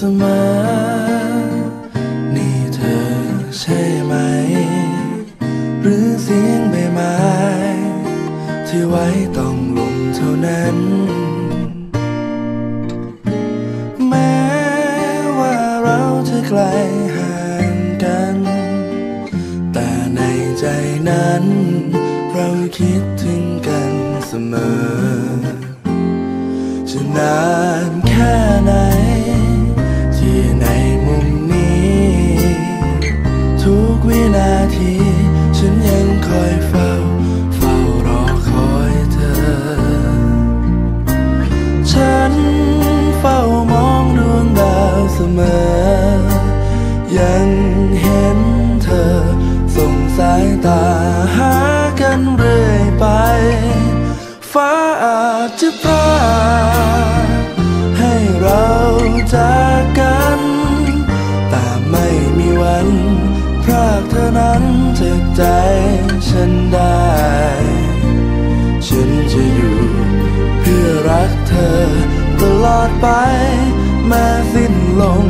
สมอ นี่เธอใช่ไหม หรือเสียงใบไม้ ที่ไว้ต้องลงเท่านั้น แม้ว่าเราจะไกลห่างกัน แต่ในใจนั้น เราคิดถึงกันเสมอ จะนาน จะพรากให้เราจากกัน แต่ไม่มีวันพรากเธอนั้นจากใจฉันได้ ฉันจะอยู่เพื่อรักเธอตลอดไปแม้สิ้นลม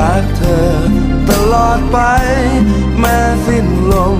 รักเธอ ตลอดไป แม้สิ้นลม